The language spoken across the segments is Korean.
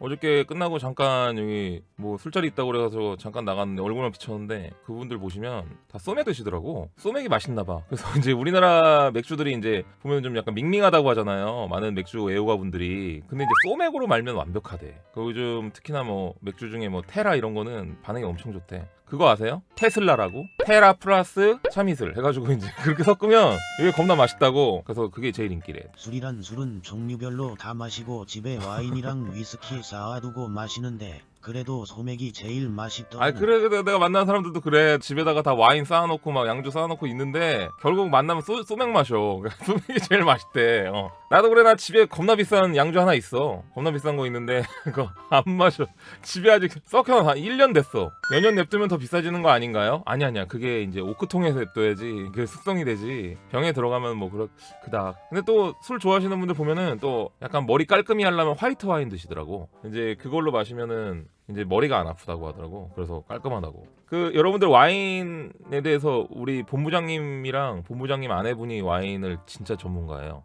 어저께 끝나고 잠깐 여기 뭐 술자리 있다고 그래서 잠깐 나갔는데 얼굴만 비쳤는데 그분들 보시면 다 소맥 드시더라고. 소맥이 맛있나 봐. 그래서 이제 우리나라 맥주들이 이제 보면 좀 약간 밍밍하다고 하잖아요. 많은 맥주 애호가분들이. 근데 이제 소맥으로 말면 완벽하대. 그 요즘 특히나 뭐 맥주 중에 뭐 테라 이런 거는 반응이 엄청 좋대. 그거 아세요? 테슬라라고? 테라 플러스 참이슬 해가지고 이제 그렇게 섞으면 이게 겁나 맛있다고. 그래서 그게 제일 인기래. 술이란 술은 종류별로 다 마시고 집에 와인이랑 위스키 쌓아두고 마시는데 그래도 소맥이 제일 맛있더라. 아 그래 그래 내가 만난 사람들도 그래. 집에다가 다 와인 쌓아놓고 막 양주 쌓아놓고 있는데 결국 만나면 소, 소맥 마셔. 소맥이 제일 맛있대. 어. 나도 그래 나 집에 겁나 비싼 양주 하나 있어. 겁나 비싼 거 있는데 그거 안 마셔. 집에 아직 썩혀 한 1년 됐어. 몇년 냅두면 더 비싸지는 거 아닌가요? 아니 아니야. 그게 이제 오크통에서 냅둬야지 그게 숙성이 되지. 병에 들어가면 뭐 그렇 그닥. 근데 또 술 좋아하시는 분들 보면은 또 약간 머리 깔끔히 하려면 화이트 와인 드시더라고. 이제 그걸로 마시면은 이제 머리가 안 아프다고 하더라고. 그래서 깔끔하다고. 그 여러분들 와인에 대해서 우리 본부장님이랑 본부장님 아내분이 와인을 진짜 전문가예요.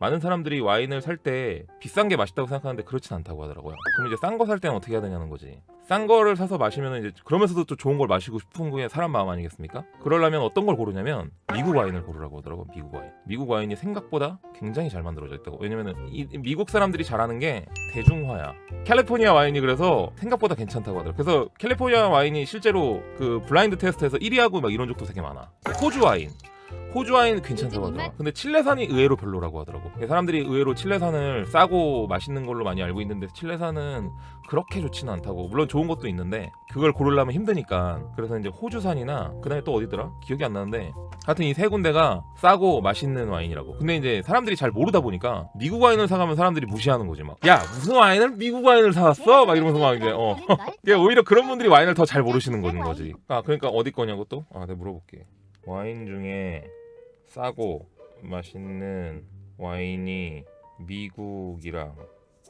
많은 사람들이 와인을 살 때 비싼 게 맛있다고 생각하는데 그렇진 않다고 하더라고요. 그럼 이제 싼 거 살 때는 어떻게 해야 되냐는 거지. 싼 거를 사서 마시면 이제 그러면서도 또 좋은 걸 마시고 싶은 게 사람 마음 아니겠습니까? 그러려면 어떤 걸 고르냐면 미국 와인을 고르라고 하더라고. 미국 와인. 미국 와인이 생각보다 굉장히 잘 만들어져 있다고. 왜냐면은 이 미국 사람들이 잘하는 게 대중화야. 캘리포니아 와인이 그래서 생각보다 괜찮다고 하더라고. 그래서 캘리포니아 와인이 실제로 그 블라인드 테스트에서 1위하고 막 이런 적도 되게 많아. 호주 와인. 호주 와인 괜찮다고 하더라고. 근데 칠레산이 의외로 별로라고 하더라고. 사람들이 의외로 칠레산을 싸고 맛있는 걸로 많이 알고 있는데 칠레산은 그렇게 좋지는 않다고. 물론 좋은 것도 있는데 그걸 고르려면 힘드니까. 그래서 이제 호주산이나 그다음에 또 어디더라? 기억이 안 나는데 하여튼 이 세 군데가 싸고 맛있는 와인이라고. 근데 이제 사람들이 잘 모르다 보니까 미국 와인을 사가면 사람들이 무시하는 거지 막. 야 무슨 와인을 미국 와인을 사왔어? 막 이러면서 막 이제 어. 오히려 그런 분들이 와인을 더 잘 모르시는 거는 거지. 아 그러니까 어디 거냐고 또? 아 내가 물어볼게. 와인 중에 싸고 맛있는 와인이 미국이랑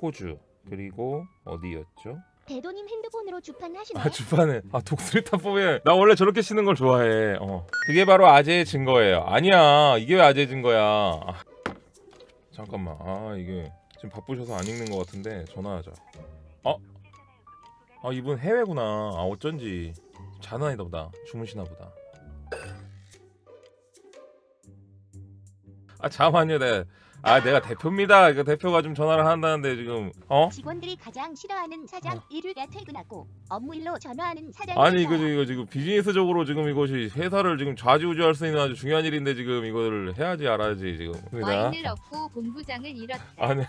호주 그리고 어디였죠? 대도님 핸드폰으로 주판하시나요? 아 주판은 아 독수리탄 뽑에 나 원래 저렇게 치는 걸 좋아해. 어 그게 바로 아재의 증거예요. 아니야 이게 왜 아재의 증거야? 아, 잠깐만 아 이게 지금 바쁘셔서 안 읽는 것 같은데 전화하자. 어? 아 이분 해외구나. 아 어쩐지 아니다 보다. 주무시나 보다. 아 잠깐만요, 네. 아 내가 대표입니다. 그 대표가 좀 전화를 한다는데 지금 어? 직원들이 가장 싫어하는 사장 어. 일요일에 퇴근하고 업무 일로 전화하는 사장 아니 이거 지금 이거 지금 비즈니스적으로 지금 이것이 회사를 지금 좌지우지할 수 있는 아주 중요한 일인데 지금 이거를 해야지 알아야지 지금. 와인을 얻고 본부장을 잃었다. 아니.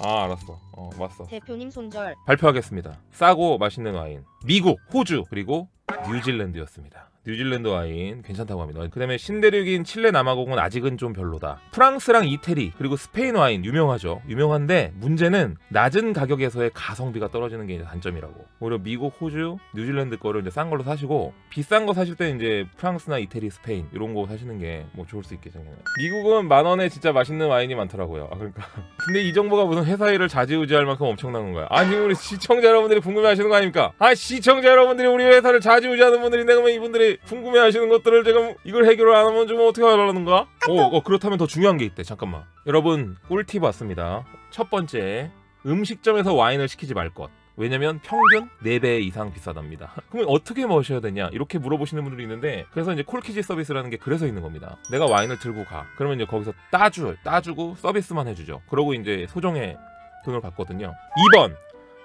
아 알았어. 어 맞어. 대표님 손절. 발표하겠습니다. 싸고 맛있는 와인. 미국, 호주 그리고 뉴질랜드였습니다. 뉴질랜드 와인 괜찮다고 합니다. 그다음에 신대륙인 칠레 남아공은 아직은 좀 별로다. 프랑스랑 이태리 그리고 스페인 와인 유명하죠. 유명한데 문제는 낮은 가격에서의 가성비가 떨어지는 게 이제 단점이라고. 오히려 미국, 호주, 뉴질랜드 거를 이제 싼 걸로 사시고 비싼 거 사실 때 이제 프랑스나 이태리, 스페인 이런 거 사시는 게 뭐 좋을 수 있겠죠. 미국은 만 원에 진짜 맛있는 와인이 많더라고요. 아 그러니까 근데 이 정보가 무슨 회사 일을 좌지우지할 만큼 엄청난 거야. 아니 우리 시청자 여러분들이 궁금해하시는 거 아닙니까? 아 시청자 여러분들이 우리 회사를 좌지우지하는 분들인데 그러면 이분들이 궁금해 하시는 것들을 지금 이걸 해결을 안 하면 좀 어떻게 하라는 거야? 오, 어, 그렇다면 더 중요한 게 있대. 잠깐만. 여러분 꿀팁 왔습니다. 첫 번째 음식점에서 와인을 시키지 말 것. 왜냐면 평균 4배 이상 비싸답니다. 그러면 어떻게 마셔야 되냐? 이렇게 물어보시는 분들이 있는데 그래서 이제 콜키지 서비스라는 게 그래서 있는 겁니다. 내가 와인을 들고 가. 그러면 이제 거기서 따주, 따주고 서비스만 해주죠. 그러고 이제 소정의 돈을 받거든요. 2번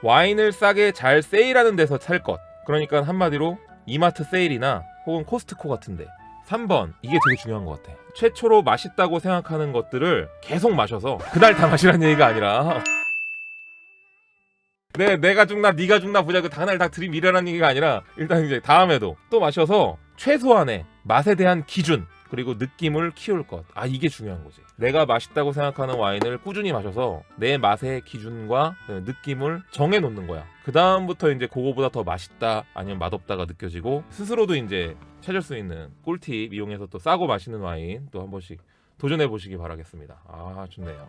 와인을 싸게 잘 세일하는 데서 살 것. 그러니까 한마디로 이마트 세일이나 혹은 코스트코 같은데. 3번 이게 되게 중요한 것 같아. 최초로 맛있다고 생각하는 것들을 계속 마셔서 그날 다 마시라는 얘기가 아니라 네, 내가 죽나 네가 죽나 보자 그 당날 다 들이밀어라는 얘기가 아니라 일단 이제 다음에도 또 마셔서 최소한의 맛에 대한 기준 그리고 느낌을 키울 것. 아 이게 중요한 거지. 내가 맛있다고 생각하는 와인을 꾸준히 마셔서 내 맛의 기준과 느낌을 정해 놓는 거야. 그 다음부터 이제 그거보다 더 맛있다 아니면 맛없다가 느껴지고 스스로도 이제 찾을 수 있는 꿀팁 이용해서 또 싸고 맛있는 와인 또 한 번씩 도전해 보시기 바라겠습니다. 아 좋네요.